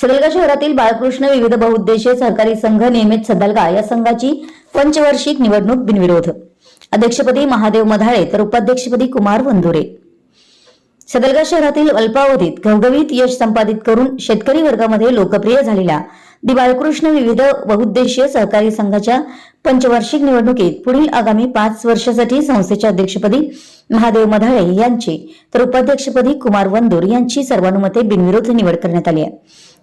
सदलगा शहरातील बाळकृष्ण विविध बहुउद्देशीय सहकारी संघ नियमित सदलगा या संघाची पंचवार्षिक निवडणूक बिनविरोध. अध्यक्षपदी महादेव मधाळे तर उपाध्यक्षपदी कुमार वंधुरे. सदलगा शहरातील अल्पावधीत घवघवीत यश संपादित करून शेतकरी वर्गामध्ये लोकप्रिय झालेल्या दि बाळकृष्ण विविध बहुउद्देशीय सहकारी संघाच्या पंचवार्षिक निवडणुकीत पुढील आगामी पाच वर्षासाठी संस्थेच्या अध्यक्षपदी महादेव मधाळे यांची तर उपाध्यक्षपदी कुमार वंदूर यांची सर्वानुमते बिनविरोध निवड करण्यात आली आहे.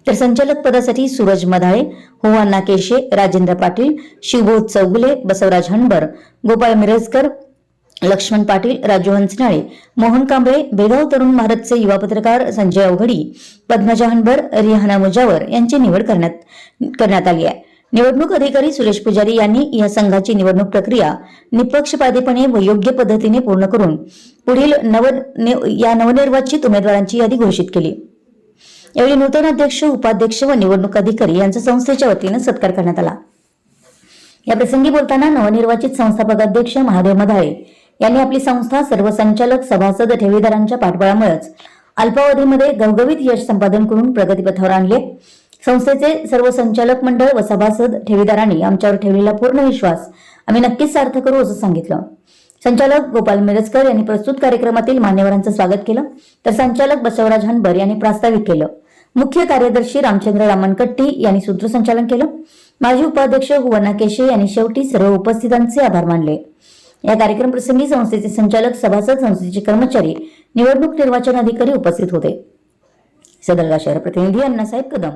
तर संचालक पदासाठी सूरज मधाळे होवान्ना केशे राजेंद्र पाटील शिवबोध चौगुले बसवराज हणबर गोपाळ मिरजकर लक्ष्मण पाटील राजू हंसनाळे मोहन कांबळे बेगाव तरुण भारतचे युवा पत्रकार संजय अवघडी पद्मजा हनबर रिहाना मुजावर यांची निवड करण्यात करण्यात आली आहे. निवडणूक अधिकारी सुरेश पुजारी यांनी या संघाची निवडणूक प्रक्रिया निपक्षपातीपणे व योग्य पद्धतीने पूर्ण करून पुढील नव या नवनिर्वाचित उमेदवारांची यादी घोषित केली. यावेळी नूतन अध्यक्ष उपाध्यक्ष व निवडणूक अधिकारी यांचा संस्थेच्या वतीनं सत्कार करण्यात आला. या प्रसंगी बोलताना नवनिर्वाचित संस्थापक अध्यक्ष महादेव मधाळे यांनी आपली संस्था सर्व संचालक सभासद ठेवीदारांच्या पाठबळामुळेच अल्पावधीमध्ये गवगवीत यश संपादन करून प्रगतीपथावर आणले. संस्थेचे सर्व संचालक मंडळ व सभासद ठेवीदारांनी आमच्यावर ठेवलेला पूर्ण विश्वास आम्ही नक्कीच सार्थ करू असं सांगितलं. संचालक गोपाल मिरजकर यांनी प्रस्तुत कार्यक्रमातील मान्यवरांचं स्वागत केलं. तर संचालक बसवराज हनबर यांनी प्रास्ताविक केलं. मुख्य कार्यदर्शी रामचंद्र रामनकट्टी यांनी सूत्रसंचालन केलं. माजी उपाध्यक्ष हुवना केशे यांनी शेवटी सर्व उपस्थितांचे आभार मानले. या कार्यक्रम प्रसंगी संस्थेचे संचालक सभासद संस्थेचे कर्मचारी निवडणूक निर्वाचन अधिकारी उपस्थित होते. सदरला शहर प्रतिनिधी अण्णासाहेब कदम.